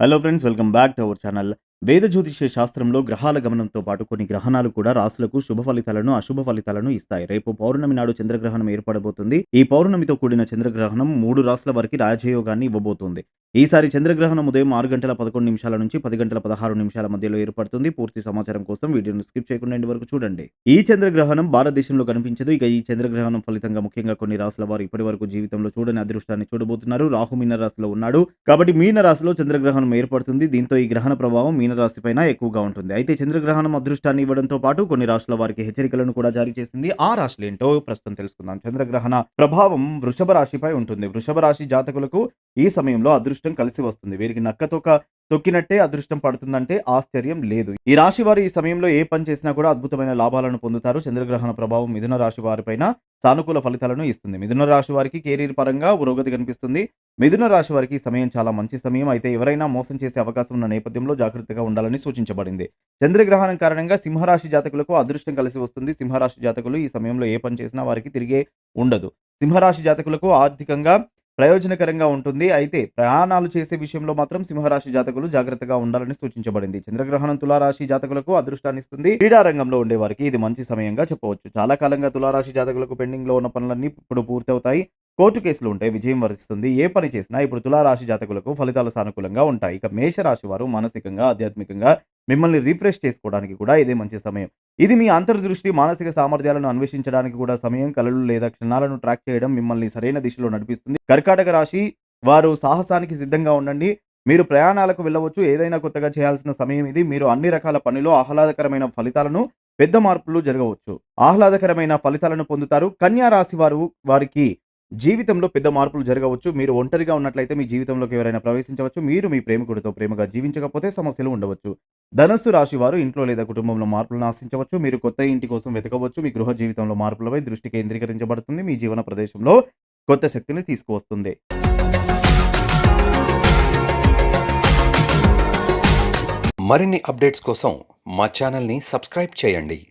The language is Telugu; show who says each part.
Speaker 1: Hello friends welcome back to our channel వేద జ్యోతిష శాస్త్రంలో గ్రహాల గమనంతో పాటు కొన్ని గ్రహణాలు కూడా రాసులకు శుభ ఫలితాలను అశుభ ఫలితాలను ఇస్తాయి. రేపు పౌర్ణమి నాడు చంద్రగ్రహణం ఏర్పడబోతుంది. ఈ పౌర్ణమితో కూడిన చంద్రగ్రహణం మూడు రాసుల వారికి రాజయోగాన్ని ఇవ్వబోతుంది. ఈసారి చంద్రగ్రహణం ఉదయం ఆరు గంటల పదకొండు నిమిషాల నుంచి పది గంటల పదహారు నిమిషాల మధ్యలో ఏర్పడుతుంది. పూర్తి సమాచారం కోసం వీడియోను స్కిప్ చేయకుండా వరకు చూడండి. ఈ చంద్రగ్రహణం భారతదేశంలో కనిపించదు. ఇక ఈ చంద్రగ్రహణం ఫలితంగా ముఖ్యంగా కొన్ని రాశుల వారు ఇప్పటి వరకు జీవితంలో చూడని అదృష్టాన్ని చూడబోతున్నారు. రాహు మీన రాశిలో ఉన్నాడు. కాబట్టి మీన రాశిలో చంద్రగ్రహణం ఏర్పడుతుంది. దీంతో ఈ గ్రహణ ప్రభావం మీన రాశి పైన ఎక్కువగా ఉంటుంది. అయితే చంద్రగ్రహణం అదృష్టాన్ని ఇవ్వడంతో పాటు కొన్ని రాశుల వారికి హెచ్చరికలను కూడా జారీ చేసింది. ఆ రాశులు ఏంటో ప్రస్తుతం తెలుసుకుందాం. చంద్రగ్రహణ ప్రభావం వృషభ రాశిపై ఉంటుంది. వృషభ రాశి జాతకులకు ఈ సమయంలో అదృష్టం కలిసి వస్తుంది. వీరికి నక్కతోక తొక్కినట్టే అదృష్టం పడుతుందంటే ఆశ్చర్యం లేదు. ఈ రాశి వారు ఈ సమయంలో ఏ పని చేసినా కూడా అద్భుతమైన లాభాలను పొందుతారు. చంద్రగ్రహణ ప్రభావం మిథున రాశి వారిపైన సానుకూల ఫలితాలను ఇస్తుంది. మిథున రాశి వారికి కెరీర్ పరంగా పురోగతి కనిపిస్తుంది. మిథున రాశి వారికి ఈ సమయం చాలా మంచి సమయం. అయితే ఎవరైనా మోసం చేసే అవకాశం ఉన్న నేపథ్యంలో జాగ్రత్తగా ఉండాలని సూచించబడింది. చంద్రగ్రహణం కారణంగా సింహరాశి జాతకులకు అదృష్టం కలిసి వస్తుంది. సింహరాశి జాతకులు ఈ సమయంలో ఏ పని చేసినా వారికి తిరిగే ఉండదు. సింహరాశి జాతకులకు ఆర్థికంగా ప్రయోజనకరంగా ఉంటుంది. అయితే ప్రయాణాలు చేసే విషయంలో మాత్రం సింహరాశి జాతకులు జాగ్రత్తగా ఉండాలని సూచించబడింది. చంద్రగ్రహణం తులారాశి జాతకులకు అదృష్టాన్ని ఇస్తుంది. క్రీడారంగంలో ఉండేవారికి ఇది మంచి సమయంగా చెప్పవచ్చు. చాలా కాలంగా తులారాశి జాతకులకు పెండింగ్లో ఉన్న పనులన్నీ ఇప్పుడు పూర్తవుతాయి. కోర్టు కేసులు ఉంటే విజయం వరిస్తుంది. ఏ పని చేసినా ఇప్పుడు తులారాశి జాతకులకు ఫలితాలు సానుకూలంగా ఉంటాయి. ఇక మేషరాశి వారు మానసికంగా ఆధ్యాత్మికంగా మిమ్మల్ని రీఫ్రెష్ చేసుకోవడానికి కూడా ఇదే మంచి సమయం. ఇది మీ అంతర్దృష్టి మానసిక సామర్థ్యాలను అన్వేషించడానికి కూడా సమయం కళలు లేదా క్షణాలను ట్రాక్ చేయడం మిమ్మల్ని సరైన దిశలో నడిపిస్తుంది. కర్కాటక రాశి వారు సాహసానికి సిద్ధంగా ఉండండి. మీరు ప్రయాణాలకు వెళ్ళవచ్చు. ఏదైనా కొత్తగా చేయాల్సిన సమయం ఇది. మీరు అన్ని రకాల పనిలో ఆహ్లాదకరమైన ఫలితాలను పెద్ద మార్పులు జరగవచ్చు. ఆహ్లాదకరమైన ఫలితాలను పొందుతారు. కన్యా రాశి వారు వారికి జీవితంలో పెద్ద మార్పులు జరగవచ్చు. మీరు ఒంటరిగా ఉన్నట్లయితే మీ జీవితంలోకి ఎవరైనా ప్రవేశించవచ్చు. మీరు మీ ప్రేమికుడితో ప్రేమగా జీవించకపోతే సమస్యలు ఉండవచ్చు. ధనస్సు రాశి వారు ఇంట్లో లేదా కుటుంబంలో మార్పులను ఆశించవచ్చు. మీరు కొత్త ఇంటి కోసం వెతకవచ్చు. మీ గృహ జీవితంలో మార్పులపై దృష్టి కేంద్రీకరించబడుతుంది. మీ జీవన ప్రదేశంలో కొత్త శక్తిని తీసుకువస్తుంది.
Speaker 2: మరిన్ని అప్డేట్స్ కోసం మా ఛానల్ని సబ్స్క్రైబ్ చేయండి.